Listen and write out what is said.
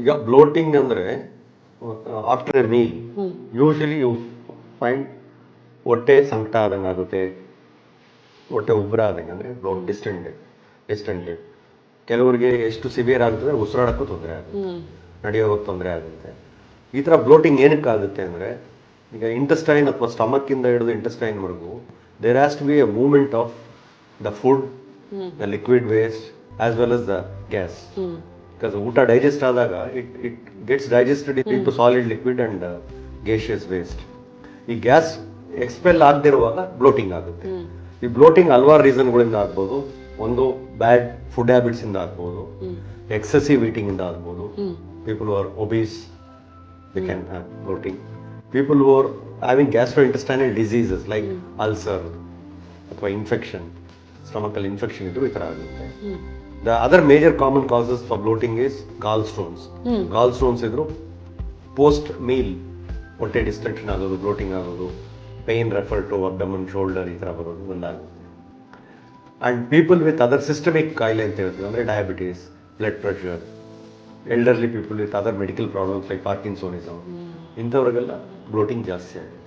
ಈಗ ಬ್ಲೋಟಿಂಗ್ ಅಂದರೆ after a meal usually you find ಹೊಟ್ಟೆ ಸಂಕಟ ಆದಂಗೆ ಆಗುತ್ತೆ. ಹೊಟ್ಟೆ ಉಬ್ಬರ ಆದಂಗೆ ಅಂದರೆ ಬ್ಲೋಟ್ ಡಿಸ್ಟೆಂಡೆಡ್ ಡಿಸ್ಟೆಂಡೆಡ್ ಕೆಲವರಿಗೆ ಎಷ್ಟು ಸಿವಿಯರ್ ಆಗುತ್ತೆ ಉಸಿರಾಡೋಕ್ಕೂ ತೊಂದರೆ ಆಗುತ್ತೆ. ನಡೆಯೋಕ್ಕೆ ತೊಂದರೆ ಆಗುತ್ತೆ. ಈ ಥರ ಬ್ಲೋಟಿಂಗ್ ಏನಕ್ಕೆ ಆಗುತ್ತೆ ಅಂದರೆ ಈಗ ಇಂಟೆಸ್ಟೈನ್ ಅಥವಾ ಸ್ಟಮಕ್ಕಿಂದ ಹಿಡಿದು ಇಂಟೆಸ್ಟೈನ್ವರೆಗೂ there has to be a movement of the food the liquid waste as well as the gas because ಊಟ ಡೈಜೆಸ್ಟ್ ಆದಾಗ it it gets digested in to solid liquid and gaseous waste ಈ gas expel ಆಗದಿರುವಾಗ bloating ಆಗುತ್ತೆ. ಈ bloating ಹಲವಾರು ರೀಸನ್ಗಳಿಂದ ಆಗ್ಬೋದು. ಒಂದು ಬ್ಯಾಡ್ food habits ಇಂದ ಆಗ್ಬೋದು. ಎಕ್ಸೆಸಿವ್ ಈಟಿಂಗ್ ಇಂದ ಆಗ್ಬೋದು. People are who are obese have bloating people who are having gastrointestinal diseases like ulcer ಅಥವಾ ಇನ್ಫೆಕ್ಷನ್ ಸ್ಟಮಕಲ್ಲಿ ಇನ್ಫೆಕ್ಷನ್ ಇದ್ರು ಈ ಥರ ಆಗುತ್ತೆ. The other major common causes for bloating is gallstones gallstones ಇದ್ರು ಪೋಸ್ಟ್ ಮೀಲ್ ಹೊಟ್ಟೆ ಡಿಸ್ಟೆನ್ಷನ್ ಆಗೋದು ಬ್ಲೋಟಿಂಗ್ ಆಗೋದು pain refer to abdomen shoulder ಈ ತರ ಬರೋದು ಒಂದಾಗುತ್ತೆ. And people with other systemic ಕಾಯಿಲೆ ಅಂತ ಹೇಳ್ತೀವಿ ಅಂದರೆ diabetes blood pressure elderly people with other medical problems like parkinsonism ಇಂಥವ್ರಿಗೆಲ್ಲ bloating ಜಾಸ್ತಿ ಆಗುತ್ತೆ.